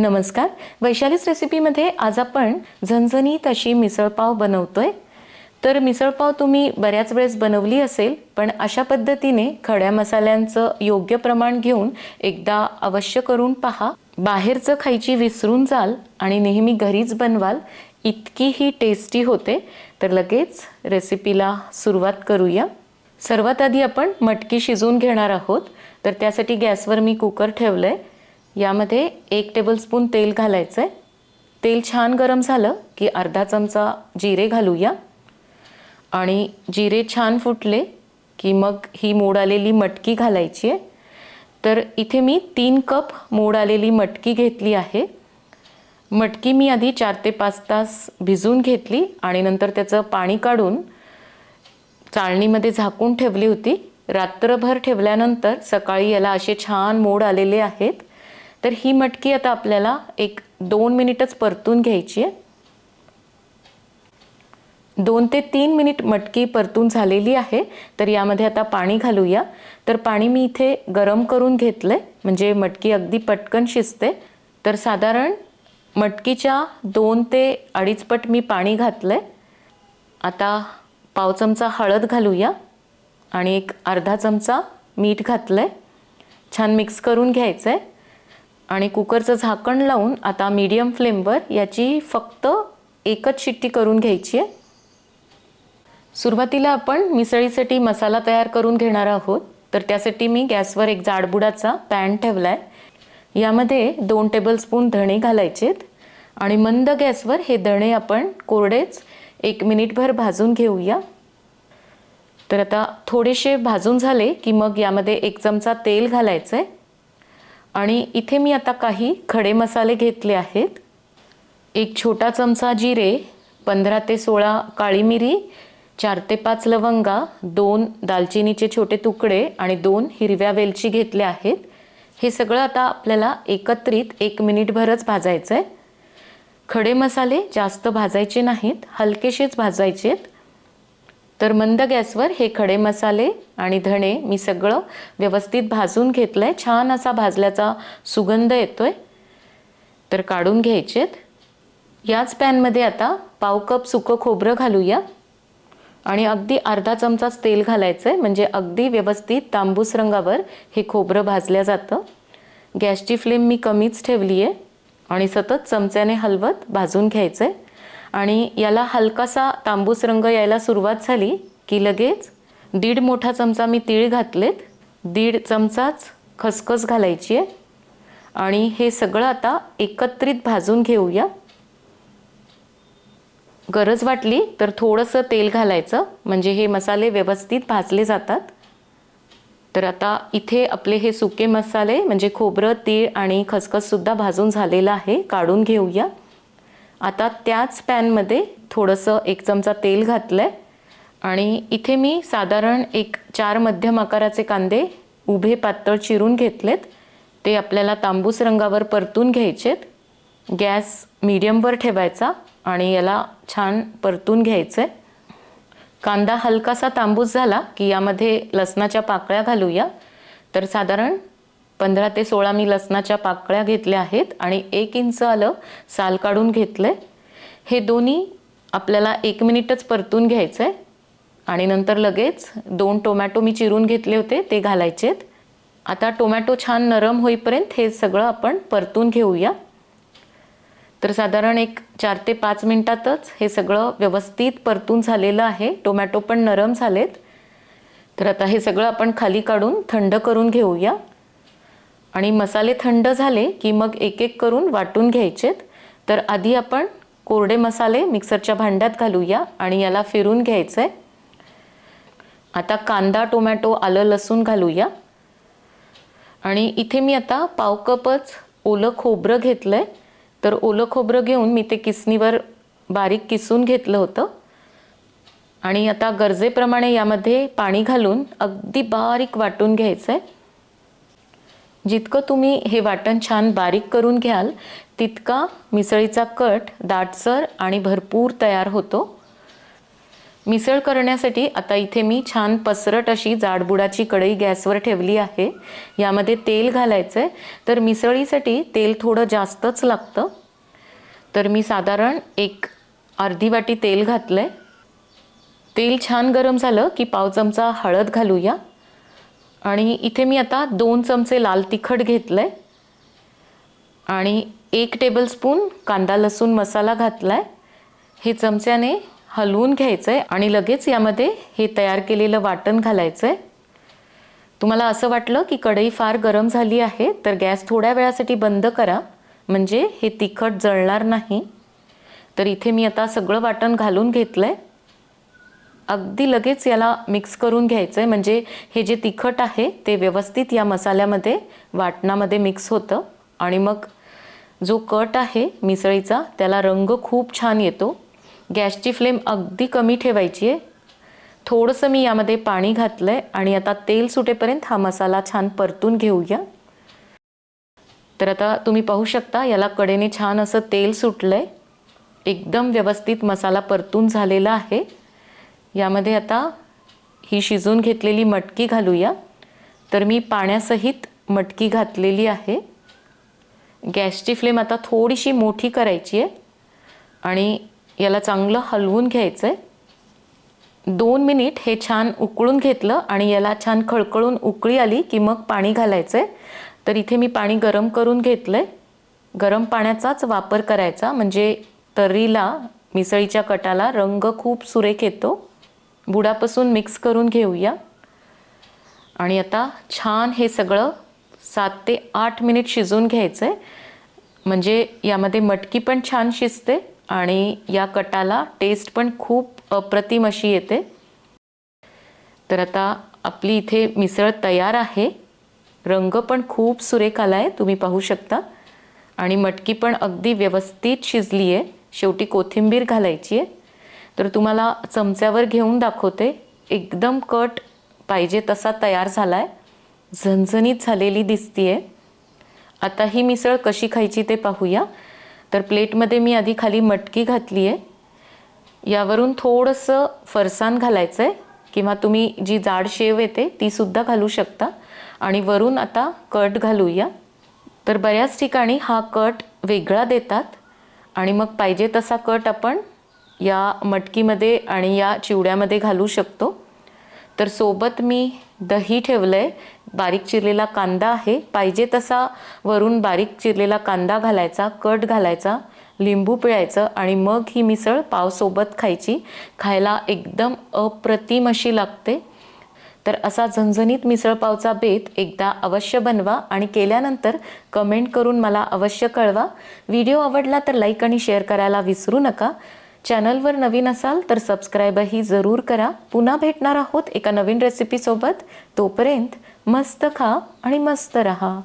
नमस्कार. वैशालीच रेसिपीमध्ये आज आपण झणझणीत अशी मिसळपाव बनवतोय. तर मिसळपाव तुम्ही बऱ्याच वेळेस बनवली असेल पण अशा पद्धतीने खड्या मसाल्यांचं योग्य प्रमाण घेऊन एकदा अवश्य करून पहा. बाहेरचं खायची विसरून जाल आणि नेहमी घरीच बनवाल इतकी ही टेस्टी होते. तर लगेच रेसिपीला सुरुवात करूया. सर्वात आधी आपण मटकी शिजवून घेणार आहोत. तर त्यासाठी गॅसवर मी कुकर ठेवलं आहे यामध्ये एक टेबलस्पून तेल घालायचं आहे तेल छान गरम झालं की अर्धा चमचा जिरे घालूया. आणि जिरे छान फुटले की मग ही मोड आलेली मटकी घालायची आहे. तर इथे मी तीन कप मोड आलेली मटकी घेतली आहे. मटकी मी आधी चार ते पाच तास भिजवून घेतली आणि नंतर त्याचं पाणी काढून चाळणीमध्ये झाकून ठेवली होती. रात्रभर ठेवल्यानंतर सकाळी याला असे छान मोड आलेले आहेत. तर ही मटकी आता आपल्याला एक दोन मिनिटच परतून घ्यायची आहे. दोन ते तीन मिनिट मटकी परतून झालेली आहे. तर यामध्ये आता पाणी घालूया. तर पाणी मी इथे गरम करून घेतलं. आहे म्हणजे मटकी अगदी पटकन शिजते. तर साधारण मटकीच्या दोन ते अडीच पट मी पाणी घातलं. आहे आता पाव चमचा हळद घालूया. आणि एक अर्धा चमचा मीठ घातलं आहे छान मिक्स करून घ्यायचं आहे आणि कुकरचं झाकण लावून आता मीडियम फ्लेमवर याची फक्त एकच शिट्टी करून घ्यायची आहे. सुरुवातीला आपण मिसळीसाठी मसाला तयार करून घेणार आहोत. तर त्यासाठी मी गॅसवर एक जाडबुडाचा पॅन ठेवला आहे यामध्ये दोन टेबलस्पून धणे घालायचेत. आणि मंद गॅसवर हे धणे आपण कोरडेच एक मिनिटभर भाजून घेऊया. तर आता थोडेसे भाजून झाले की मग यामध्ये एक चमचा तेल घालायचं आहे आणि इथे मी आता काही खडे मसाले घेतले आहेत. एक छोटा चमचा जिरे पंधरा ते सोळा काळी मिरी चार ते पाच लवंगा दोन दालचिनीचे छोटे तुकडे आणि दोन हिरव्या वेलची घेतल्या आहेत. हे सगळं आता आपल्याला एकत्रित एक मिनिटभरच भाजायचं आहे खडे मसाले जास्त भाजायचे नाहीत हलकेसेच भाजायचे आहेत तर मंद गॅसवर हे खडे मसाले आणि धणे मी सगळं व्यवस्थित भाजून घेतलं आहे छान असा भाजल्याचा सुगंध येतो आहे तर काढून घ्यायचेत. याच पॅनमध्ये आता पाव कप सुकं खोबरं घालूया. आणि अगदी अर्धा चमचाच तेल घालायचं आहे म्हणजे अगदी व्यवस्थित तांबूस रंगावर हे खोबरं भाजल्या जातं. गॅसची फ्लेम मी कमीच ठेवली आहे आणि सतत चमच्याने हलवत भाजून घ्यायचं आहे आणि याला हलकासा तांबूस रंग यायला सुरुवात झाली की लगेच दीड मोठा चमचा मी तीळ घातलेत. दीड चमचाच खसखस घालायची आहे. आणि हे सगळं आता एकत्रित भाजून घेऊया. गरज वाटली तर थोडंसं तेल घालायचं म्हणजे हे मसाले व्यवस्थित भाजले जातात. तर आता इथे आपले हे सुके मसाले म्हणजे खोबरं तीळ आणि खसखससुद्धा भाजून झालेलं आहे काढून घेऊया. आता त्याच पॅनमध्ये थोडंसं एक चमचा तेल घातलं आहे आणि इथे मी साधारण एक चार मध्यम आकाराचे कांदे उभे पातळ चिरून घेतलेत. ते आपल्याला तांबूस रंगावर परतून घ्यायचेत. गॅस मीडियमवर ठेवायचा आणि याला छान परतून घ्यायचं आहे कांदा हलकासा तांबूस झाला की यामध्ये लसणाच्या पाकळ्या घालूया. तर साधारण पंधरा ते सोळा मी लसणाच्या पाकळ्या घेतल्या आहेत आणि एक इंच आलं साल काढून घेतलं आहे हे दोन्ही आपल्याला एक मिनिटच परतून घ्यायचं आहे आणि नंतर लगेच दोन टोमॅटो मी चिरून घेतले होते ते घालायचेत. आता टोमॅटो छान नरम होईपर्यंत हे सगळं आपण परतून घेऊया. तर साधारण एक चार ते पाच मिनटातच हे सगळं व्यवस्थित परतून झालेलं आहे. टोमॅटो पण नरम झालेत. तर आता हे सगळं आपण खाली काढून थंड करून घेऊया. आणि मसाले थंड झाले की मग एक एक करून वाटून घ्यायचेत. तर आधी आपण कोरडे मसाले मिक्सरच्या भांड्यात घालूया आणि याला फिरून घ्यायचं आहे आता कांदा टोमॅटो आलं लसूण घालूया. आणि इथे मी आता पाव कपच ओलं खोबरं घेतलं आहे तर ओलं खोबरं घेऊन मी ते किसणीवर बारीक किसून घेतलं होतं. आणि आता गरजेप्रमाणे यामध्ये पाणी घालून अगदी बारीक वाटून घ्यायचं आहे जितकं तुम्ही हे वाटण छान बारीक करून घ्याल तितका मिसळीचा कट दाटसर आणि भरपूर तयार होतो. मिसळ करण्यासाठी आता इथे मी छान पसरट अशी जाडबुडाची कढई गॅसवर ठेवली आहे. यामध्ये तेल घालायचं आहे तर मिसळीसाठी तेल थोडं जास्तच लागतं. तर मी साधारण एक अर्धी वाटी तेल घातलं आहे तेल छान गरम झालं की पाव चमचा हळद घालूया. आणि इथे मी आता दोन चमचे लाल तिखट घेतलं आहे आणि एक टेबलस्पून कांदा लसूण मसाला घातला आहे हे चमच्याने हलवून घ्यायचं आहे आणि लगेच यामध्ये हे तयार केलेलं वाटण घालायचं आहे तुम्हाला असं वाटलं की कढई फार गरम झाली आहे तर गॅस थोड्या वेळासाठी बंद करा. म्हणजे हे तिखट जळणार नाही. तर इथे मी आता सगळं वाटण घालून घेतलं आहे अगदी लगेच याला मिक्स करून घ्यायचं आहे म्हणजे हे जे तिखट आहे ते व्यवस्थित या मसाल्यामध्ये वाटणामध्ये मिक्स होतं. आणि मग जो कट आहे मिसळीचा त्याला रंग खूप छान येतो. गॅसची फ्लेम अगदी कमी ठेवायची आहे. थोडंसं मी यामध्ये पाणी घातलं आहे आणि आता तेल सुटेपर्यंत हा मसाला छान परतून घेऊया. तर आता तुम्ही पाहू शकता याला कडेने छान असं तेल सुटलं आहे एकदम व्यवस्थित मसाला परतून झालेला आहे. यामध्ये आता ही शिजून घेतलेली मटकी घालूया. तर मी पाण्यासहित मटकी घातलेली आहे. गॅसची फ्लेम आता थोडीशी मोठी करायची आहे. आणि याला चांगलं हलवून घ्यायचं आहे दोन मिनिट हे छान उकळून घेतलं आणि याला छान खळखळून उकळी आली की मग पाणी घालायचं आहे तर इथे मी पाणी गरम करून घेतलं आहे गरम पाण्याचाच वापर करायचा. म्हणजे तर्रीला मिसळीच्या कटाला रंग खूप सुरेख येतो. बुडापासून मिक्स करून घेऊया. आणि आता छान हे सगळं सात ते आठ मिनिट शिजवून घ्यायचं आहे म्हणजे यामध्ये मटकी पण छान शिजते आणि या कटाला टेस्ट पण खूप अप्रतिम अशी येते. तर आता आपली इथे मिसळ तयार आहे. रंग पण खूप सुरेख आला आहे तुम्ही पाहू शकता. आणि मटकी पण अगदी व्यवस्थित शिजली आहे शेवटी कोथिंबीर घालायची आहे तर तुम्हाला चमच्यावर घेऊन दाखवते. एकदम कट पाहिजे तसा तयार झाला आहे झणझणीत झालेली दिसतीये. आता ही मिसळ कशी खायची ते पाहूया. तर प्लेटमध्ये मी आधी खाली मटकी घातली आहे यावरून थोडंसं फरसाण घालायचं आहे किंवा तुम्ही जी जाड शेव येते तीसुद्धा घालू शकता. आणि वरून आता कट घालूया. तर बऱ्याच ठिकाणी हा कट वेगळा देतात. आणि मग पाहिजे तसा कट आपण या मटकीमध्ये आणि या चिवड्यामध्ये घालू शकतो. तर सोबत मी दही ठेवलं आहे बारीक चिरलेला कांदा आहे. पाहिजे तसा वरून बारीक चिरलेला कांदा घालायचा कट घालायचा लिंबू पिळायचं आणि मग ही मिसळ पावसोबत खायची. खायला एकदम अप्रतिम अशी लागते. तर असा झणझणीत मिसळपावचा बेत एकदा अवश्य बनवा आणि केल्यानंतर कमेंट करून मला अवश्य कळवा. व्हिडिओ आवडला तर लाईक आणि शेअर करायला विसरू नका. चॅनलवर नवीन असाल तर सबस्क्राईबही जरूर करा. पुन्हा भेटणार आहोत एका नवीन रेसिपीसोबत तोपर्यंत मस्त खा आणि मस्त रहा.